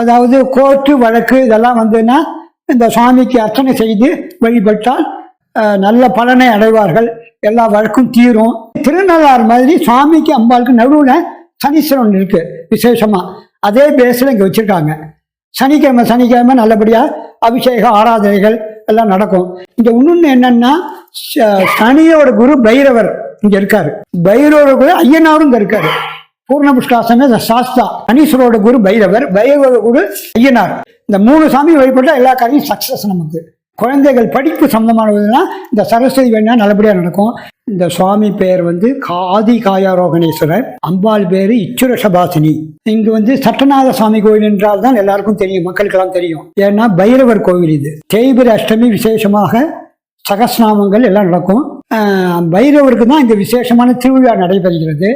அதாவது கோர்ட்டு வழக்கு இதெல்லாம் வந்துன்னா இந்த சுவாமிக்கு அர்ச்சனை செய்து வழிபட்டால் நல்ல பலனை அடைவார்கள். எல்லா வழக்கும் தீரும். திருநள்ளாறு மாதிரி சுவாமிக்கு அம்பாளுக்கு நடுவில் சனீஸ்வரன் இருக்கு விசேஷமா. அதே பேஸில் இங்கே வச்சுருக்காங்க. சனிக்கிழமை சனிக்கிழமை நல்லபடியாக அபிஷேக ஆராதனைகள் எல்லாம் நடக்கும். இந்த இன்னொன்று என்னன்னா சனியோட குரு பைரவர் இங்கே இருக்காரு. பைரவோட குரு ஐயனாரும் இங்கே இருக்காரு. பூர்ண புஷ்காசமே சாஸ்தா. அனீஸ்வரோட குரு பைரவர் பைரவ குரு ஐயனார். இந்த மூணு சாமி வழிபட்டால் எல்லா காரியம் சக்சஸ் நமக்கு. குழந்தைகள் படிப்பு சம்பந்தமானதுன்னா இந்த சரஸ்வதி வேணா நல்லபடியாக நடக்கும். இந்த சுவாமி பேர் வந்து காதி காயாரோகணேஸ்வரர். அம்பாள் பேர் இச்சுர சபாசினி. இங்கு வந்து சட்டநாத சுவாமி கோயில் என்றால் தான் எல்லாருக்கும் தெரியும் மக்களுக்கெல்லாம் தெரியும். ஏன்னா பைரவர் கோவில் இது. தேய்பிர அஷ்டமி விசேஷமாக சகஸ்நாமங்கள் எல்லாம் நடக்கும். பைரவருக்கு தான் இந்த விசேஷமான திருவிழா நடைபெறுகிறது.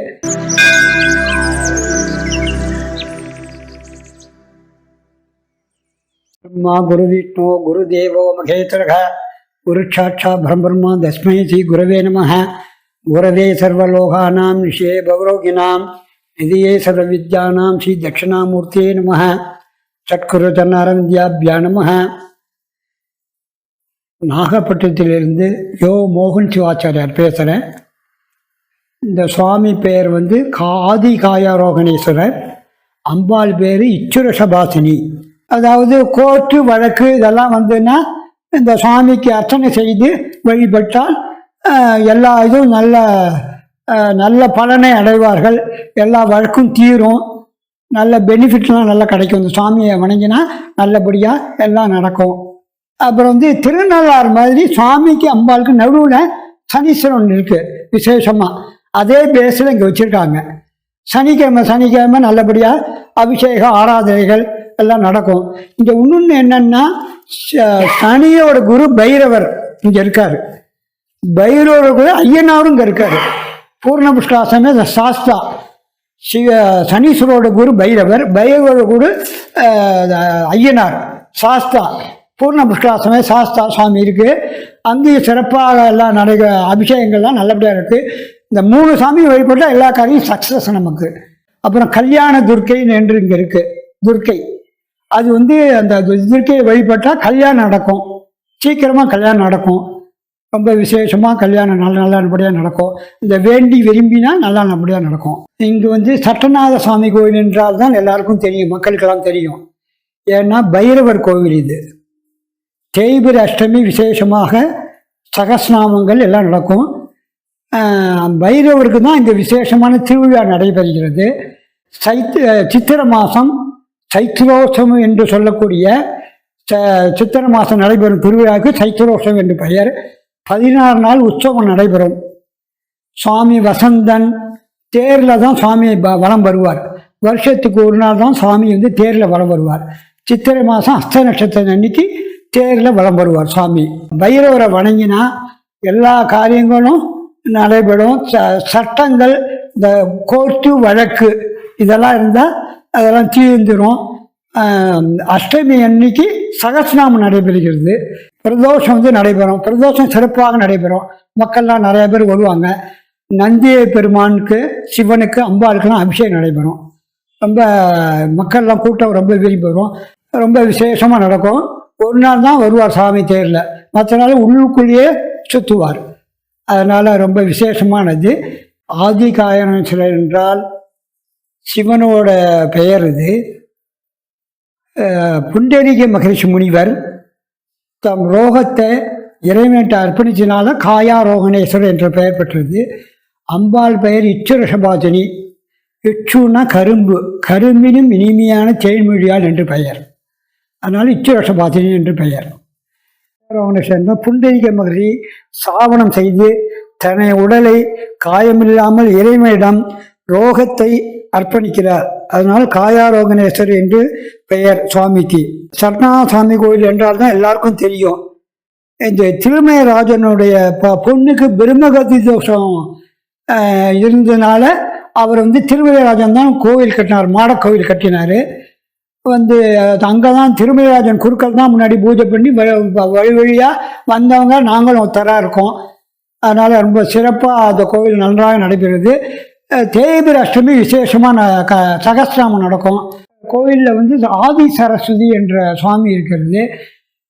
பிரம்மா குரு விஷ்ணு குரு தேவோ மகேஸ்வரக குரு சாட்சா தஸ்மை ஸ்ரீ குரவே நம குரவே சர்வலோகானாம் நிஷே பௌரோகிணாம் நிதியே சர்வ வித்யானாம் ஸ்ரீ தட்சிணாமூர்த்தியே நம சத்குரு தன்னாரந்தியாபியா நம நாகப்பட்டினத்திலிருந்து யோ மோகன் சிவாச்சாரியார் பேசுகிறேன் இந்த சுவாமி பெயர் வந்து காதி காயாரோகணேஸ்வரர் அம்பாள் பேர் இச்சுர சபாசினி அதாவது கோர்ட்டு வழக்கு இதெல்லாம் வந்துன்னா இந்த சுவாமிக்கு அர்ச்சனை செய்து வழிபட்டால் எல்லா இதுவும் நல்ல நல்ல பலனை அடைவார்கள். எல்லா வழக்கும் தீரும். நல்ல பெனிஃபிட்லாம் நல்லா கிடைக்கும். இந்த சுவாமியை வணங்கினா நல்லபடியாக எல்லாம் நடக்கும். அப்புறம் வந்து திருநள்ளாறு மாதிரி சுவாமிக்கு அம்பாளுக்கு நடுவில் சனீஸ்வரன் இருக்குது விசேஷமாக அதே பேஸில் இங்கே வச்சுருக்காங்க. சனிக்கிழமை சனிக்கிழமை நல்லபடியாக அபிஷேகம் ஆராதனைகள் எல்லாம் நடக்கும். இங்கே இன்னொன்று என்னன்னா சனியோட குரு பைரவர் இங்கே இருக்கார். பைரவர் குரு ஐயனாரும் இங்கே இருக்கார். பூர்ணபுஷ்காசனே சாஸ்தா. சிவ சனீஸ்வரோட குரு பைரவர் பைரவரோட குரு ஐயனார் சாஸ்தா. பூர்ண சாஸ்தா சுவாமி இருக்கு. அங்கேயும் சிறப்பாக எல்லாம் நடக்க அபிஷேகங்கள்லாம் நல்லபடியாக இருக்குது இந்த மூணு சாமி வழிபட்டால் எல்லா காரியம் சக்ஸஸ் நமக்கு. அப்புறம் கல்யாண துர்க்கைன்னு என்று இங்கே இருக்குது துர்க்கை. அது வந்து அந்த துர்க்கையை வழிபட்டால் கல்யாணம் நடக்கும். சீக்கிரமாக கல்யாணம் நடக்கும். ரொம்ப விசேஷமாக கல்யாணம் நல்ல நல்ல நல்லபடியாக நடக்கும். இந்த வேண்டி விரும்பினா நல்லா நல்லபடியாக நடக்கும். இங்கே வந்து சட்டநாத சுவாமி கோவில் என்றால் தான் எல்லாருக்கும் தெரியும் மக்களுக்கெல்லாம் தெரியும். ஏன்னா பைரவர் கோவில் இது. தேய்பிர அஷ்டமி விசேஷமாக சகஸ்நாமங்கள் எல்லாம் நடக்கும். பைரவருக்கு தான் இந்த விசேஷமான திருவிழா நடைபெறுகிறது. சைத் சித்திர மாதம் சைத்திரோத்சவம் என்று சொல்லக்கூடிய ச- சித்திர மாதம் நடைபெறும் திருவிழாவுக்கு சைத்திரோத்சவம் என்று பெயர். பதினாறு நாள் உற்சவம் நடைபெறும். சுவாமி வசந்தன் தேரில் தான் சுவாமி வளம் வலம் வருவார். வருஷத்துக்கு ஒரு நாள் தான் சுவாமி வந்து தேரில் வலம் வருவார். சித்திரை மாதம் அஸ்த நட்சத்திரம் அன்னைக்கு தேரில் வலம் வருவார் சுவாமி. பைரவரை வணங்கினா எல்லா காரியங்களும் நடைபெறும். ச- சட்டங்கள் இந்த கோர்ட்டு வழக்கு இதெல்லாம் இருந்தால் அதெல்லாம் தீர்ந்துடும் அஷ்டமி அன்னைக்கு சகஸ்நாமம் நடைபெறுகிறது. பிரதோஷம் வந்து நடைபெறும். பிரதோஷம் சிறப்பாக நடைபெறும். மக்கள்லாம் நிறைய பேர் வருவாங்க. நந்திய பெருமானுக்கு சிவனுக்கு அம்பாளுக்கெல்லாம் அபிஷேகம் நடைபெறும். ரொம்ப மக்கள்லாம் கூட்டம் ரொம்ப விரும்பி வரும் ரொம்ப விசேஷமாக நடக்கும். ஒரு நாள் தான் வருவார் சாமி தேரில். மற்ற நாள் உள்ளுக்குள்ளேயே சுற்றுவார் அதனால் ரொம்ப விசேஷமானது. ஆதி காயனேஸ்வரர் என்றால் சிவனோட பெயர் இது. புண்டரீக மகரிஷி முனிவர் தம் ரோகத்தை இறைவன்ட்டு அர்ப்பணிச்சனால காயா ரோகணேஸ்வரர் என்ற பெயர் பெற்றது. அம்பாள் பெயர் இச்சுரசபாஜனி. இச்சுனா கரும்பு. கரும்பினும் இனிமையான செயல்மொழியால் என்று பெயர். அதனால் இச்சுரசபாஜினி என்று பெயர். சேர்ந்த புண்டரீக மகரி சாவனம் செய்து தன்னை உடலை காயமில்லாமல் இறைவனிடம் ரோகத்தை அர்ப்பணிக்கிறார். அதனால் காயாரோகணேஸ்வரர் என்று பெயர் சுவாமிக்கு. சரணா சுவாமி கோயில் என்றால் தான் எல்லாருக்கும் தெரியும். இந்த திருமயராஜனுடைய ப பொண்ணுக்கு பிரம்மகதி தோஷம் இருந்ததுனால அவர் வந்து திருமயராஜன் தான் கோவில் கட்டினார் மாடக்கோவில் கட்டினார். வந்து அங்கே தான் திருமயராஜன் குருக்கள் தான் முன்னாடி பூஜை பண்ணி வழி வழியாக வந்தவங்க நாங்களும் ஒத்தராக இருக்கோம். அதனால் ரொம்ப சிறப்பாக அந்த கோவில் நன்றாக நடைபெறுது. தேய்பிர அஷ்டமி விசேஷமாக ந க சகஸ்ராமம் நடக்கும். கோயிலில் வந்து ஆதி சரஸ்வதி என்ற சுவாமி இருக்கிறது.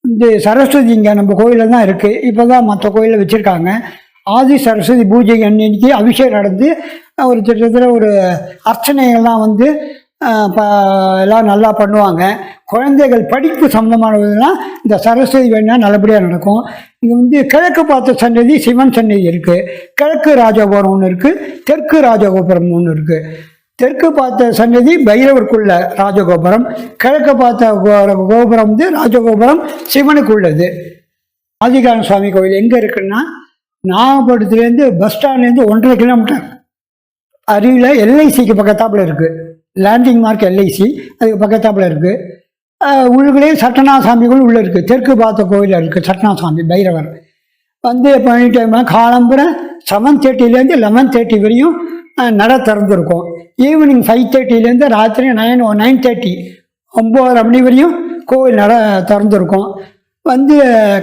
இந்த சரஸ்வதி இங்கே நம்ம கோயிலில் தான் இருக்குது இப்போ தான் மற்ற கோயிலில் வச்சுருக்காங்க. ஆதி சரஸ்வதி பூஜை அன்னைக்கு அபிஷேகம் நடந்து ஒரு திட்டத்தில் ஒரு அர்ச்சனைகள்லாம் வந்து எல்லாம் நல்லா பண்ணுவாங்க. குழந்தைகள் படிப்பு சம்மந்தமானதுலாம் இந்த சரஸ்வதி வேணால் நல்லபடியாக நடக்கும். இங்கே வந்து கிழக்கு பார்த்த சன்னதி சிவன் சன்னதி இருக்குது கிழக்கு ராஜகோபுரம் ஒன்று இருக்குது தெற்கு ராஜகோபுரம் ஒன்று இருக்குது தெற்கு பார்த்த சன்னதி பைரவருக்குள்ள ராஜகோபுரம். கிழக்கு பார்த்த கோபுரம் வந்து ராஜகோபுரம் சிவனுக்குள்ளது. ஆதிகார சுவாமி கோயில் எங்கே இருக்குன்னா நாகப்பட்டினத்துலேருந்து பஸ் ஸ்டாண்ட்லேருந்து ஒன்றரை கிலோமீட்டர். அருகில் எல்ஐசிக்கு பக்கத்தாப்பில் இருக்குது லேண்டிங் மார்க் எல்ஐசி அதுக்கு பக்கத்தாப்புல இருக்குது உள்ளுக்குள்ளேயே சட்டநாசாமிகள் உள்ளே இருக்குது தெற்கு பார்த்த கோயில் இருக்குது சட்டநாசாமி பைரவர். வந்து இப்போ எனி டைம் காலம்புற செவன் தேர்ட்டிலேருந்து லெவன் தேர்ட்டி வரையும் நட திறந்துருக்கும். ஈவினிங் ஃபைவ் தேர்ட்டிலேருந்து ராத்திரி நைன் நைன் தேர்ட்டி ஒம்பதரை மணி வரையும் கோவில் நட திறந்துருக்கும். வந்து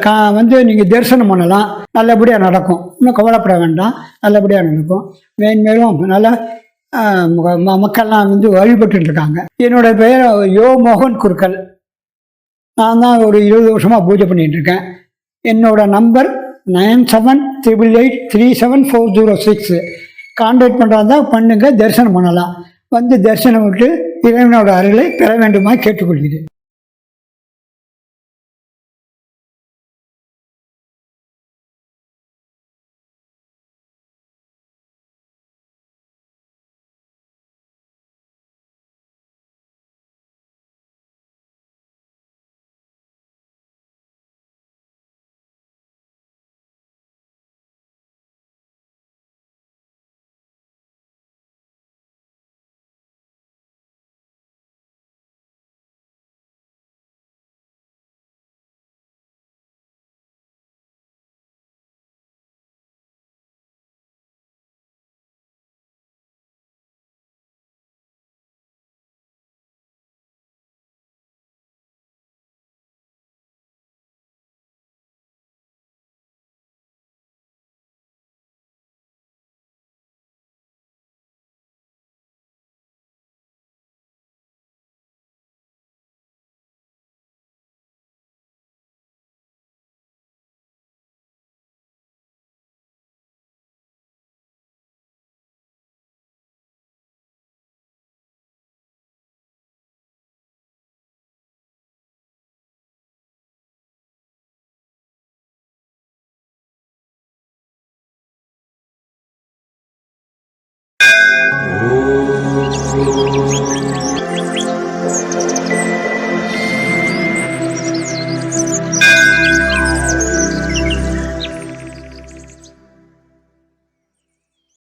கா வந்து நீங்கள் தரிசனம் பண்ணலாம். நல்லபடியாக நடக்கும். இன்னும் கவலைப்பட வேண்டாம். நல்லபடியாக நடக்கும். மேன்மேலும் நல்லா மக்கள்லாம் வந்து வழிபட்டுட்டு இருக்காங்க என்னோட பெயர் யோ மோகன் குருக்கள். நான் தான் ஒரு இருபது வருஷமாக பூஜை பண்ணிகிட்டு இருக்கேன் என்னோட number nine seven triple eight three seven four zero six. Contact பண்ணுறதா பண்ணுங்கள் தரிசனம் பண்ணலாம். வந்து தரிசனம் விட்டு இறைவனோட அருளை பெற வேண்டுமா கேட்டுக்கொள்கிறேன்.